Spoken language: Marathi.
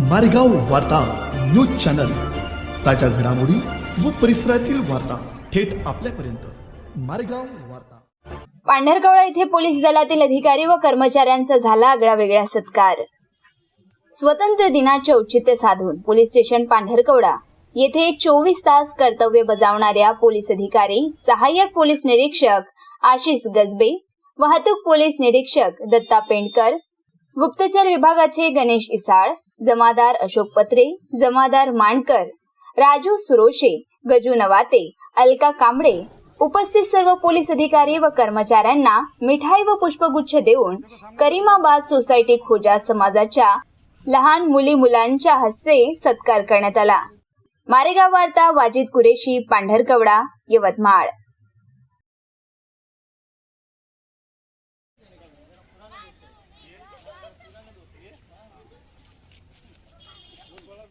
मारेगाव वार्ता न्यूज चॅनल. ताज्या घडामोडी व परिसरातील वार्ता थेट आपल्यापर्यंत. मारेगाव वार्ता. पांढरकवडा येथे पोलीस दलातील अधिकारी व कर्मचाऱ्यांचा झाला आगळा वेगळा सत्कार. स्वतंत्र दिनाचे औचित्य साधून पोलीस स्टेशन पांढरकवडा येथे चोवीस तास कर्तव्य बजावणाऱ्या पोलीस अधिकारी सहाय्यक पोलीस निरीक्षक आशिष गजबे वाहतूक पोलीस निरीक्षक दत्ता पेंडकर गुप्तचर विभागाचे गणेश इसाळ जमादार अशोक पत्रे जमादार मांडकर राजू सुरोशे गजू नवाते अलका कांबळे. उपस्थित सर्व पोलीस अधिकारी व कर्मचाऱ्यांना मिठाई व पुष्पगुच्छ देऊन करीमाबाद सोसायटी खोजा समाजाच्या लहान मुली मुलांच्या हस्ते सत्कार करण्यात आला. मारेगाव वार्ता वाजिद कुरेशी पांढरकवडा यवतमाळ.